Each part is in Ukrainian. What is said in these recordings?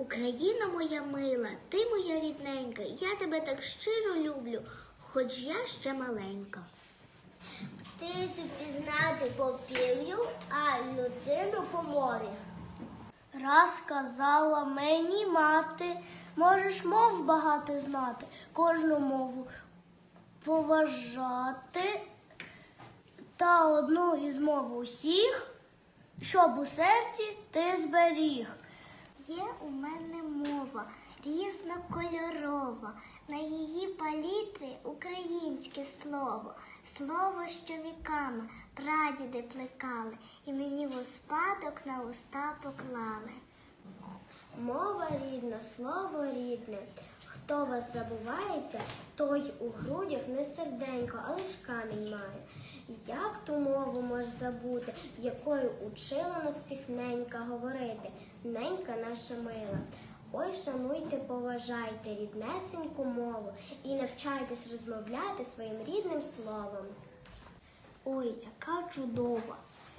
Україна моя мила, ти моя рідненька, я тебе так щиро люблю, хоч я ще маленька. Птицю пізнати по півню, а людину по морі. Раз казала мені мати, можеш мов багато знати, кожну мову поважати та одну із мов усіх, щоб у серці ти зберіг. Є у мене мова різнокольорова, на її палітрі українське слово, слово, що віками прадіди плекали, і мені в успадок на уста поклали. Мова рідна, слово рідне. Хто вас забувається, той у грудях не серденько, а лиш камінь має. Як ту мову можеш забути, якою учила нас всіх ненька говорити, ненька наша мила. Ой, шануйте, поважайте ріднесеньку мову і навчайтесь розмовляти своїм рідним словом. Ой, яка чудова,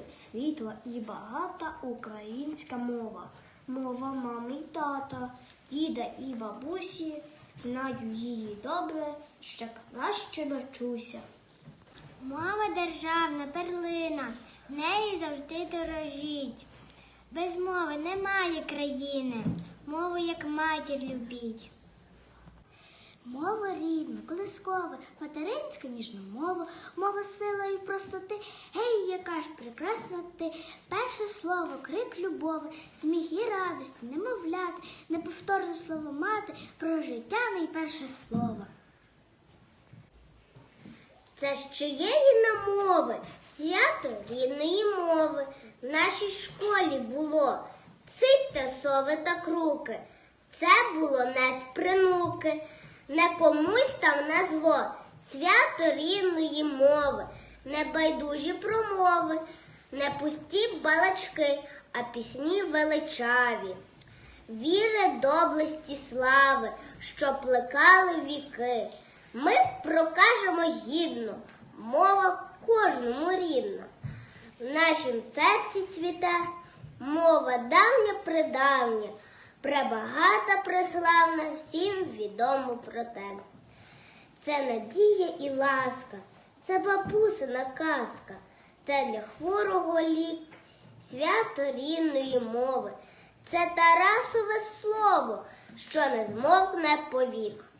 світла і багата українська мова. Мова мами й тата, діда і бабусі. Знаю її добре, ще краще навчуся. Мова державна перлина, нею завжди дорожіть. Без мови немає країни, мову як матір любіть. Мова рідна, колискова, материнська ніжна мова, мова сила і простоти. Гей, яка ж прекрасна ти, перше слово, крик любови, сміх і радості, немовляти, неповторне слово мати, про життя найперше слово. Це ж чиєї намови, свято рідної мови. В нашій школі було цить та сови та круки. Це було не з принуки, не комусь там на зло, свято рідної мови, не байдужі промови, не пусті балачки, а пісні величаві. Віри, доблесті, слави, що плекали віки. Ми прокажемо гідно, мова кожному рідна. В нашім серці цвіте мова давня придавня, пребагата преславна, всім відомо про те. Це надія і ласка, це бабусина казка, це для хворого лік, свято рідної мови, це Тарасове слово, що не змовкне повік.